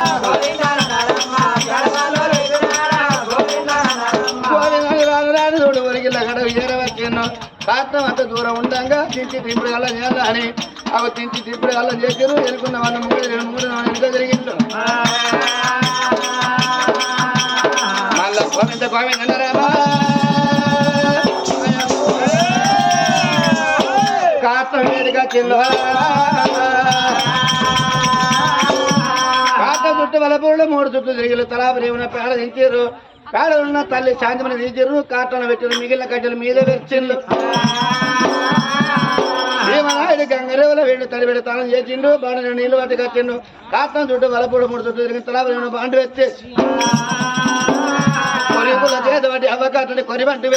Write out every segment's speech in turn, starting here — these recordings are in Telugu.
గోవిందని అంత దూరం ఉండగా తించి తిప్పుడు కల్లా చేయాలి అని అవి తించి తిప్పుడు కల్లా చేశారు ఎదుర్కొన్న వాళ్ళ మూడు రెండు మూడు నాలుగు ఎంత జరిగిందో మళ్ళా గోవింద గోవింద రామా వేడిగా చిల్లు చుట్టూ వలపూళ్ళు మూడు చుట్టూ తిరిగిలు తలాపరి ఉన్న పేడ దించారు పేడ ఉన్న తల్లి శాంతిమని తీసిర్రు కాటన పెట్టిన మిగిలిన కట్టెలు మీద వెచ్చిండ్రు భీమనాయుడు గంగరేవుల వెళ్ళి తడి పెడి తాను చేసిండు బాణ నీళ్ళు పట్టి కట్టిండు కాటం చుట్టూ వలపూడు మూడు చుట్టూ తిరిగి తలాపరి ఉన్న బాండు వచ్చేసి కొరిపుల చేత పట్టి అవ్వకాటని కొరి బంటి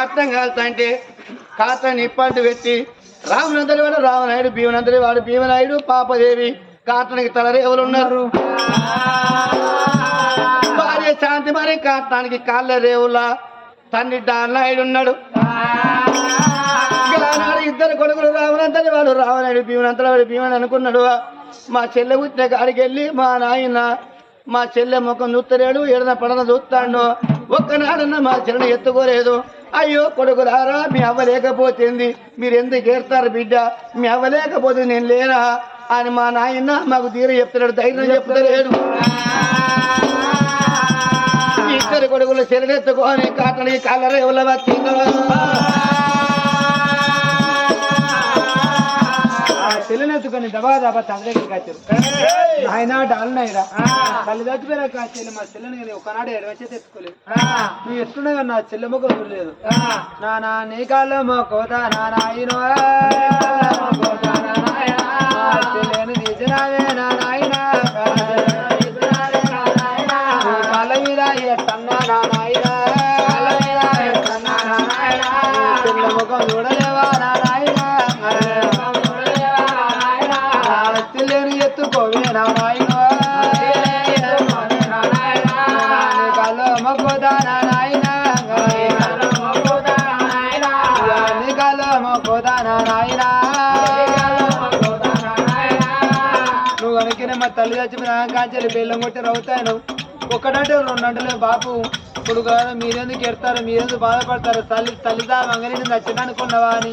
అర్థం కాటం కాలుతా ఇప్పటి పెట్టి రామునందరి వాడు రామనాయుడు భీమనందరి వాడు భీమనాయుడు పాపదేవి కాటానికి తలరేవులు ఉన్నారు భార్య శాంతి మరి కాటానికి కాళ్ళ రేవులా. తండ్రి నాయుడు ఉన్నాడు. ఇద్దరు కొడుకులు రావనంతని వాడు రావనాయుడు భీమనంతని వాడు భీమని అనుకున్నాడు. మా చెల్లె పుట్టిన కాడికి వెళ్ళి మా నాయన మా చెల్లె ముఖం చూస్తలేడు ఎడన పడన చూస్తాడు. ఒక్కనాడన్న మా చెల్లెని ఎత్తుకోలేదు. అయ్యో కొడుకులారా మీ అవ్వ లేకపోతేంది? మీరు ఎందుకు ఏడతారు బిడ్డ? మీ అవ్వ లేకపోతే నేను లేనా? అని మా నాయన మాకు తీర చెప్తున్నాడు ధైర్యం చెప్తలేడు. ఇద్దరు కొడుకులు చెల్లెత్తుకొని కాటనికి కలరే చెల్లెనెత్తుకొని దబా దబా తండ్రి దగ్గరికి వచ్చారు ఆయన డాలనాయిరా తల్లి చచ్చిపోయాక ఆ చెల్లి మా చెల్లెని కానీ ఒకనాడు ఎడవచ్చే తెచ్చుకోలేదు నువ్వు ఎట్లున్నా నా చెల్లె మొక్క చూడలేదు నా నా కాళ్ళ మొక్కోత నా నాయనో ఎత్తుకోవే నాయన నాయన నాయన నువ్వు అనుకునే మా తల్లి చచ్చిన కాంచెలు బెల్లం కొట్టి రవుతాను ఒకటంటే రెండు బాపు. ఇప్పుడు కాదు మీరెందుకు ఎడతారు మీరెందుకు బాధపడతారు? తల్లి తల్లిదా మంగళి నచ్చిన అనుకున్నావా అని.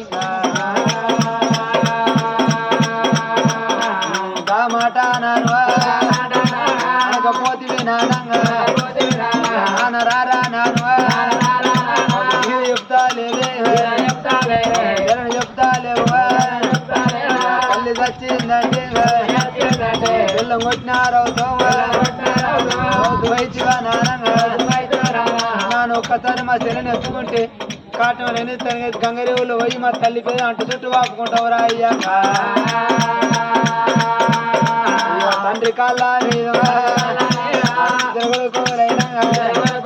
దా మాట నాను అనకపోతే నాన్న ఇది చెప్తా జనం తల్లి చచ్చిందంటే నానంగా ఒక్కసారి మా చెల్లెని ఎత్తుకుంటే కాటం లేని తరగతి గంగరేవులు పోయి మా తల్లి పేరు అంటు చుట్టూ వాపుకుంటావురా అయ్యా. తండ్రి కాళ్ళ మీద జరుగుడు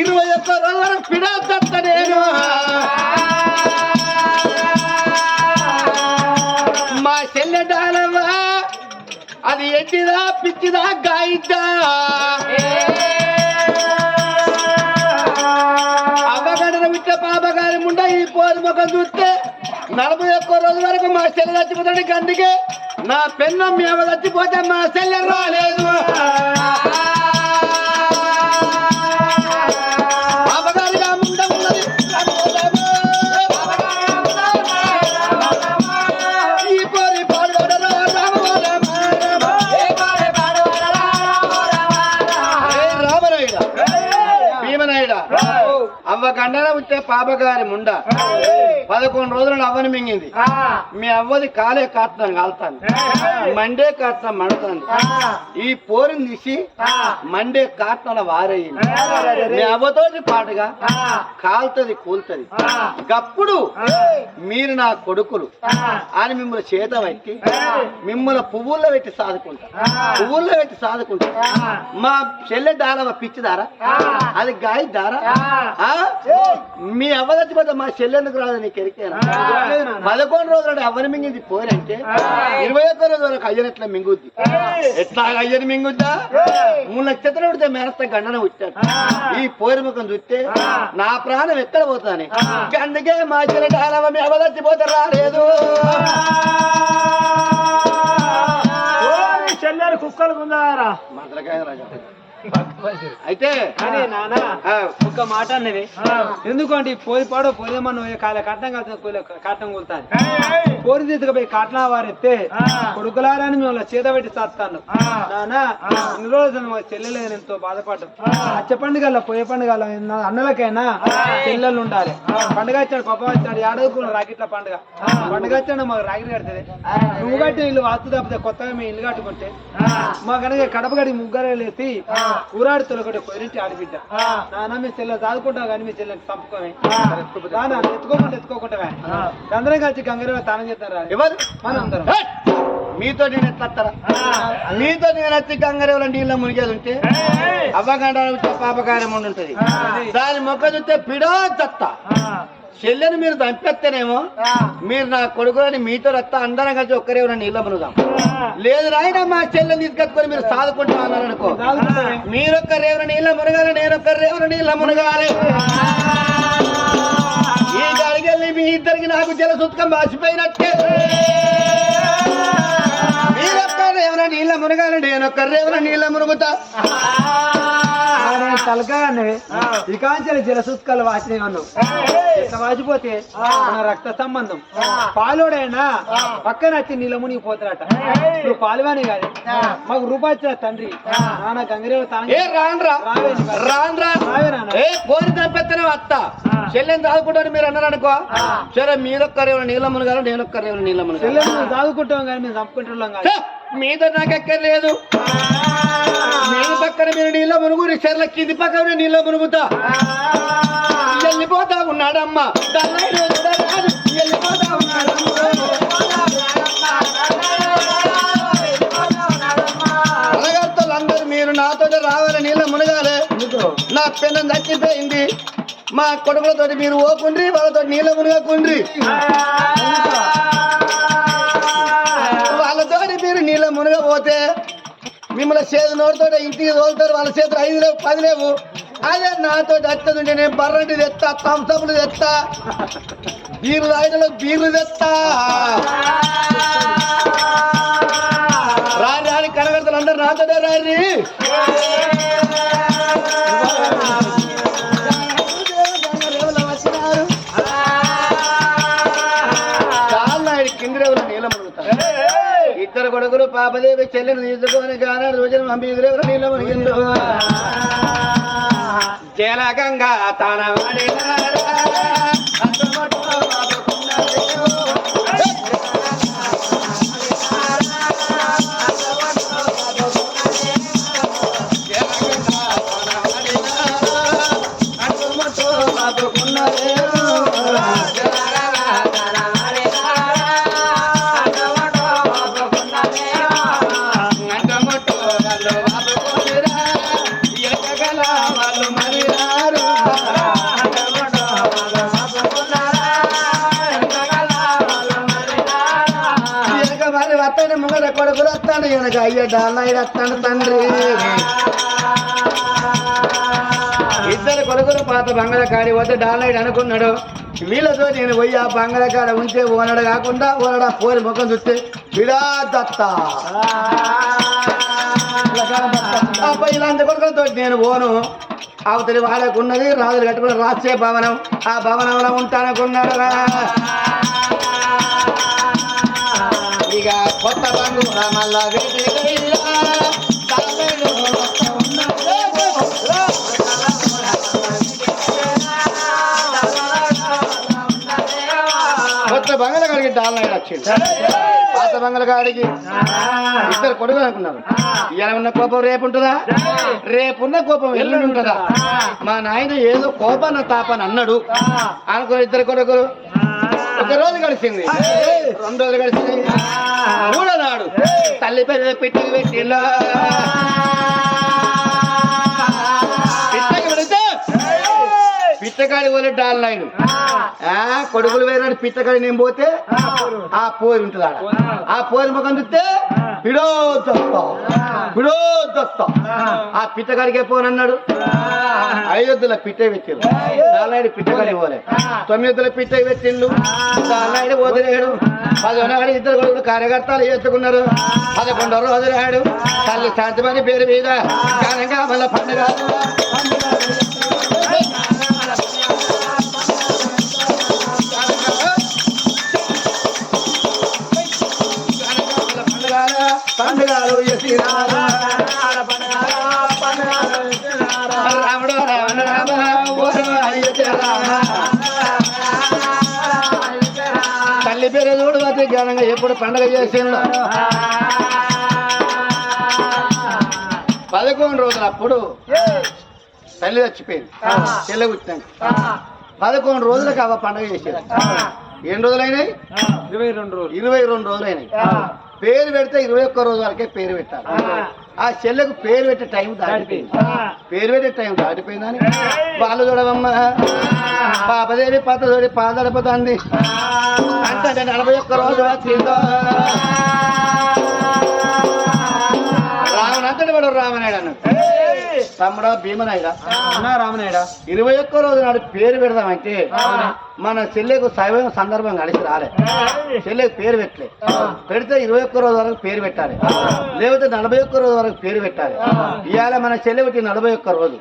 ఇరవై ఒక్క రోజుల పిడా నేను. మా చెల్లెడాలవా అది ఎట్టిదా పిచ్చిదా గాయిద్దా? అవ్వగడన విట్ట పాపగారి ముండ ఈ పోదు ముఖం చూస్తే నలభై ఒక్క రోజు వరకు మా చెల్లె చచ్చిపోతాడు అందుకే నా పెన్నం మేము చచ్చిపోతే మా చెల్లె రాలేదు. కండన ఉంటే పాపగారి ముండ. పదకొండు రోజులు అవ్వని మింగింది. మీ అవ్వది కాలే కాస్తాను కాలుతాను మండే కాస్తాను మండుతాను ఈ పోరిని తీసి మండే కాట్నాల వారయ్యింది మీ అవ్వతోటి పాటుగా కాలుతుంది కూలుతుంది. గప్పుడు మీరు నా కొడుకులు అని మిమ్మల్ని చేత పెట్టి మిమ్మల్ని పువ్వుల్లో పెట్టి సాదుకుంటా. పువ్వుల్లో పెట్టి సాదుకుంటా. మా చెల్లె దారా పిచ్చిదారా? అది గాయ దారా? మీ అవ్వ చచ్చిపోతే మా చెల్లెందుకు రాదు నీకు ఎరికేనా పదకొండు రోజులు అవ్వని మింగింది పోరంటే ఇరవై ఒక్క రోజు వరకు అయ్యను ఎట్లా మింగుద్ది? ఎట్లా అయ్యని మింగుద్దా? మూడు నక్షత్రం ఉడితే మేనస్త గండన వచ్చాడు ఈ పోరి ముఖం చూస్తే నా ప్రాణం ఎక్కడ పోతాని? అందుకే మా అవ్వ చచ్చిపోతే రాలేదు. చెల్లెలు కుక్కలు ఉందారా మంత్రకాయ రాజా. అయితే నాన్న ఆ, ఒక్క మాట అన్నది. ఎందుకంటే పోయి పాడో పోయేమన్నా కాల కట్నం కాల్సిన కట్నం కూలుతాను పోరి తీసుకుపోయి కట్నం వారెత్తే కొడుకులారని మిమ్మల్ని చేత పెట్టి చేస్తాను. నాన్న ఇన్ని రోజులు చెల్లెలేదు ఎంతో బాధపడ్డం. అచ్చ పండుగల పోయే పండుగల అన్నలకైనా చెల్లెలు ఉండాలి. పండుగ వచ్చాడు పప్ప వచ్చాడు ఏడవకున్న రాకెట్ల పండుగ. పండుగ వచ్చాడు మాకు రాకెట్ కడుతుంది. నువ్వు కట్టిన ఇల్లు వాస్తు తప్పితే కొత్తగా మీ ఇల్లు కట్టుకుంటే మా కనుక కడప గడి ముగ్గురే లేసి ఊరాడి తొలగొట్టి పొదింటి ఆడబిడ్డ. నాన్న మీ చెల్లె చదువుకుంటావు కానీ మీ చెల్లెకి చంపుకోమే నాన్న ఎత్తుకోకుండా ఎత్తుకోకుండా అందరం కలిసి గంగరేవ తానం చేస్తారు ఎవరు? మనం అందరం! మీతో నేను ఎట్లా వస్తారా? మీతో నేను వచ్చి గంగరేవుల నీళ్ళ మునిగేది ఉంటే అవ్వగండ పాపకార్యం ఉండి ఉంటది. దాని మొక్క చూస్తే పిడో దత్త చెల్లెని మీరు చంపేస్తేనేమో మీరు నా కొడుకులని మీతో వస్తా అందరం కలిసి ఒక్కరేవుల నీళ్ళ మునుగాం లేదు నాయన మా చెల్లెని తీసుకొచ్చుకొని మీరు సాదుకుంటా అన్నారు అనుకో. తాగుకుంటామే. మీరొక్క నీళ్ళ మునగాలి నేనొక్క రేవుల నీళ్ళ మునగాలి. ఈ గడిగెళ్ళి మీ ఇద్దరికి నాకు జల సుత్కం మాసిపోయినట్టే మీరొక్క నీళ్ళ మునగాలి నేనొక్క రేవుల నీళ్ళ మునుగుతా. నేను అన్నవి శ్రీకాంచెల జలసూత్కాలు వాచినే ఉన్నావు ఇట్లా వాచిపోతే మన రక్త సంబంధం. పాలోడైనా పక్కన వచ్చి నీళ్ళ మునిగిపోతారట నువ్వు పాలువానే కాదు. మాకు రూపాయి తండ్రి. నాన్న గంగరేవ కోరి వస్తా చెల్లెని దాదుకుంటారు మీరు అన్నారు అనుకో సరే మీరొక్క రేవుల నీళ్ళ మునగాలి నేనొక్క రేవుల నీళ్ళ మునగాలి. చెల్లెలు మేము చదువుకుంటాం కానీ మేము చంపుకుంటున్నాం కాదు! మీద నాకెక్కర్లేదు. నేను పక్కన మీరు నీళ్ళ మునుగురి చెర్ల కింది పక్కన నీళ్ళ మునుగుతా. వెళ్ళిపోతా ఉన్నాడమ్మా. దల్లాడు వెళ్ళిపోతా ఉన్నాడమ్మా. మీరు నాతో రావాలి నీళ్ళ మునగాలి. నా పిల్లని చచ్చిపోయింది. మా కొడుకులతోటి మీరు ఓకుండ్రి వాళ్ళతో నీళ్ళ మునగకుండ్రి. పోతే మిమ్మల్ని చేతి నోటితో ఇంటికి తోలుతారు వాళ్ళ చేతులు ఐదు లేవు పది లేవు. అదే నాతో వచ్చేది నేను బర్రంటి తెస్తా తంసపులు తెస్తా బీర్లు తాగిన బీర్లు తెస్తా రాని రాని కనగడతలు అందరు నాతోనే రారి గురు పాపదేవి చెల్లెని తీసుకొని గాన రోజున పంపి నీళ్ళ మునిగిండు జల గంగా తన మరి ముంగడ వస్తాడు ఈయనకి అయ్య డాలయ్య వస్తాడు తండ్రి. ఇద్దరు కొడుకులు పాత బంగాళ కాడి పోతే డాలయ్య అనుకున్నాడు. వీళ్ళతో నేను పోయి ఆ బంగాళ కాడ ఉంటే ఓనడు కాకుండా ఓనడా పోరి ముఖం చూస్తే విడా దత్త అబ్బాయి ఇలాంటి కొడుకులతో నేను పోను. అవతలి వాడకున్నది రాజులు కట్టుకున్న రాష్ట్రీయ భవనం. ఆ భవనంలో ఉంటాననుకున్నాడు రా. ఇక కొత్త బంగు మళ్ళా వేటయ్యా. తాళాలు వస్తా డాలనాయుడు వచ్చిండు పాత బంగళ కాడికి ఇద్దరు కొడుకు అనుకున్నారు ఇలా ఉన్న కోపం రేపు ఉంటుందా రేపున్న కోపం ఎల్లుండి ఉంటుందా మా నాయన ఏదో కోపాన తాపన అన్నాడు అనుకున్న ఇద్దరు కొడుకులు ఒక రోజు గడిచింది. రెండు రోజులు గడిచింది. మూడో నాడు తల్లి పేరు పెట్టి పెట్టిలా పిట్టకాడి పోలే డాల్ నాయుడు ఆ. కొడుకులు వేరే పిట్టకాడి నేను పోతే ఆ పోరి. ఉంటుంది ఆడ. ఆ పోరి ముఖం చూస్తే పిడో దత్త ఆ. పిట్టకాడికే పోనన్నాడు ఐదొద్దుల పిట్ట పెట్టారు దానాయుడు పిట్టకాడి పోలే. తొమ్మిదొద్దుల పిట్ట పెట్టిండు. దానాయుడు వదిలేడు పదకొండు ఇద్దరు కొడుకులు కార్యకర్తలు ఎత్తుకున్నారు పదకొండో రోజులాడు తల్లి శాంతిమని పేరు మీద ఘనంగా మళ్ళీ పండుగ. అతి ఘనంగా ఎప్పుడు పండుగ చేసిండు? పదకొండు రోజులు అప్పుడు తల్లి చచ్చిపోయింది. చెల్లె పుట్టినాక పదకొండు రోజులకు అవ పండుగ చేసేది. ఎన్ని రోజులైనాయి? ఇరవై రెండు రోజులు. ఇరవై రెండు రోజులైనాయి. పేరు పెడితే ఇరవై ఒక్క రోజు వరకే పేరు పెట్టాలి. ఆ. చెల్లెకు పేరు పెట్టే టైం దాటిపోయింది. పేరు పెట్టే టైం దాటిపోయిందని వాళ్ళు చూడవమ్మా. పాపదేవి పాత చూడి పాదడపోతుంది అంటే నలభై ఒక్క రోజు వచ్చిందో. రావణంతటి వాడు రామనాయుడు అన్నాడు. తమ్ముడా భీమనాయుడా? అన్నా రామనాయుడా ఇరవై ఒక్క రోజు నాడు పేరు పెడదామంటే మన చెల్లెకు శైవం సందర్భం కలిసి రాలే. చెల్లెకు పేరు పెట్టలే. పెడితే ఇరవై ఒక్క రోజు వరకు పేరు పెట్టాలి. లేకపోతే నలభై ఒక్క రోజు వరకు పేరు పెట్టాలి. ఇవాళ మన చెల్లె పుట్టి నలభై ఒక్క రోజు.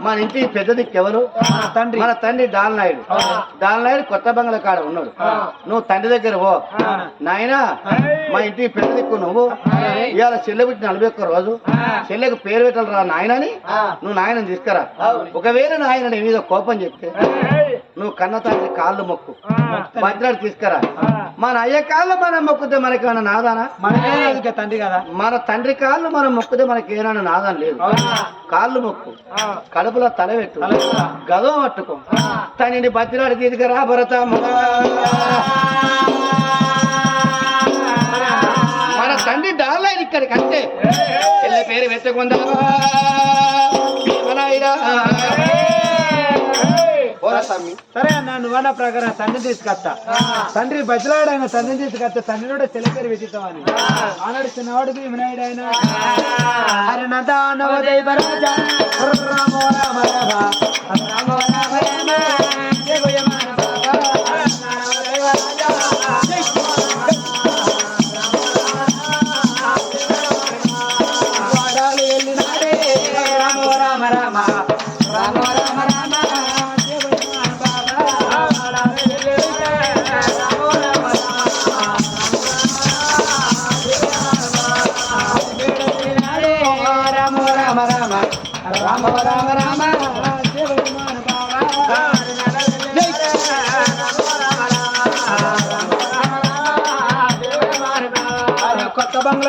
మన ఇంటికి పెద్ద దిక్కు ఎవరు? తండ్రి. మన తండ్రి డాల్నాయుడు డాల్నాయుడు కొత్త బంగ్లా కాడ ఉన్నాడు. నువ్వు తండ్రి దగ్గర పో. నాయనా మా ఇంటికి పెద్ద దిక్కు నువ్వు. ఇవాళ చెల్లె పుట్టి నలభై ఒక్క రోజు. చెల్లెకు పేరు పెట్టాలరా నాయనని. నువ్వు నాయనని తీసుకురా. ఒకవేళ నాయన నీ మీద కోపం చెప్తే నువ్వు కన్న తండ్రి కాళ్ళు మొక్కు. భద్రాడు తీసుకురా. మన అయ్య కాళ్ళు మనం మొక్కుతే మనకేమైనా నాదానా? మనమే అది తండ్రి కదా. మన తండ్రి కాళ్ళు మనం మొక్కుతే మనకి ఏమైనా నాదం లేదు. కాళ్ళు మొక్కు. కడుపులో తల పెట్టు. గదో పట్టుకో. తనని బతిరాడు తీసుకురా భరతమ్మ మన తండ్రి డాలైన్ ఇక్కడికి అంతే. పేరు వెతుకుందా తమ్మి సరే అన్న నువ్వన్న ప్రకారం తండ్రి తీసుకొస్తా. తండ్రి బతిలాడైన తండ్రిని తీసుకొస్తా తండ్రి కూడా తెలపేరు వెతుతామని ఆనాడు చిన్నవాడికి వినాయుడు ఆయన హరినంద నవదైవరాజ రామ రామ రామ రామ రామ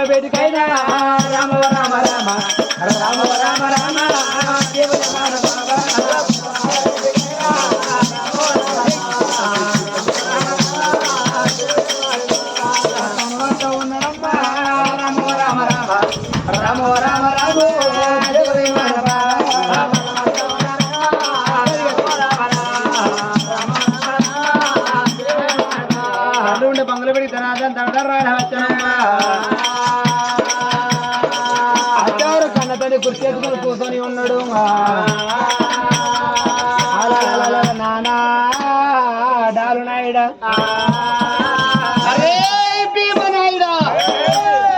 వేడుకైనా బంగ్లా రామ రామ రామ రామ రామ రామ బంగారు నాయుడ అరే భీమ నాయుడ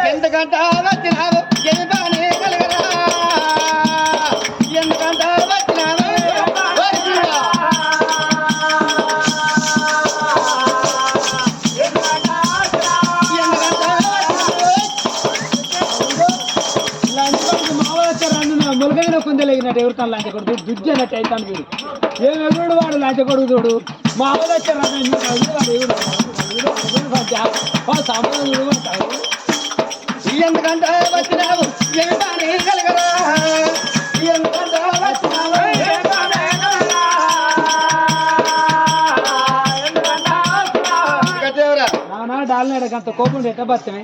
ఎందుకంట వచ్చినావు ఎందుకనే కలగరా ఎందుకంట వచ్చినావు ములగైన లాంటి కొడుకు దుజ్జనట్టు అయితే వీడు వాడు లాంటి కొడుకు చూడు? మా వాళ్ళు వచ్చారు ఎందుకంటే వచ్చినావు అంత కోపం ఎట్ట బతమే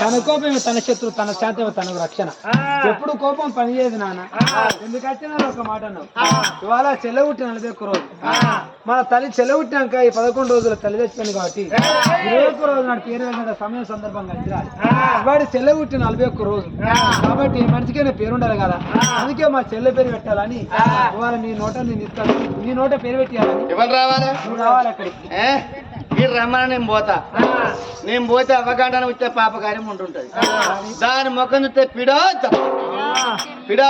తన కోపమే తన శత్రు తన శాంతమే తనకు రక్షణ. ఎప్పుడు కోపం పనిచేయదు నాన్న. ఎందుకంటే ఒక మాట అన్నావు. ఇవాళ చెల్లవుట్టి నలభై ఒక్క రోజు మన తల్లి చెల్లవుట్టినాక ఈ పదకొండు రోజుల తల్లి చచ్చిపోయింది కాబట్టి ఇరవై ఒక్క రోజు నాడు పేరు వెళ్ళిన సమయం సందర్భంగా వచ్చిరాలి వాడి చెల్లవుట్టి నలభై ఒక్క రోజు కాబట్టి మనిషికైనా పేరు ఉండాలి కదా. అందుకే మా చెల్లె పేరు పెట్టాలని ఇవాళ నీ నోట నేను ఇస్తాను నీ నోట పేరు పెట్టాలని ఎవరు రావాలా? నువ్వు రావాలి అక్కడికి? మీరు రమ్మని నేను పోతా. నేను పోతే అవగాహన వచ్చే పాపకార్యం ఉంటుంటది దాని ముఖం చూస్తే పిడా. పిడా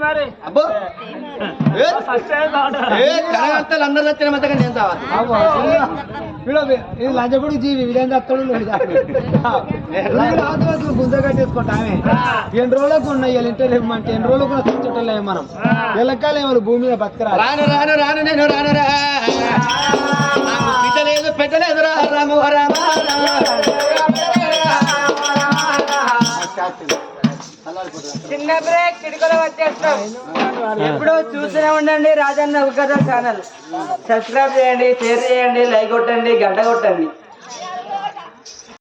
మరి. అబ్బో. ఏ? అందరు మధ్యగా నేను తావాలి ఇది లంచపొడి జీవి వీడేం గుంజ ఎన్ని రోజులకు ఉన్నాయి ఇంట్లో లేమంటే ఎన్ని రోజులకు కూడా తెచ్చటం మనం. వాళ్ళు భూమి మీద బతకరా రాను రాను రాను నేను రాను రా. నాకు రాము రామ చిన్న బ్రేక్ చిడుకలు వచ్చేస్తాం. ఎప్పుడో చూస్తూనే ఉండండి రాజన్న ఒక ఛానల్. సబ్స్క్రైబ్ చేయండి షేర్ చేయండి లైక్ కొట్టండి గంట కొట్టండి.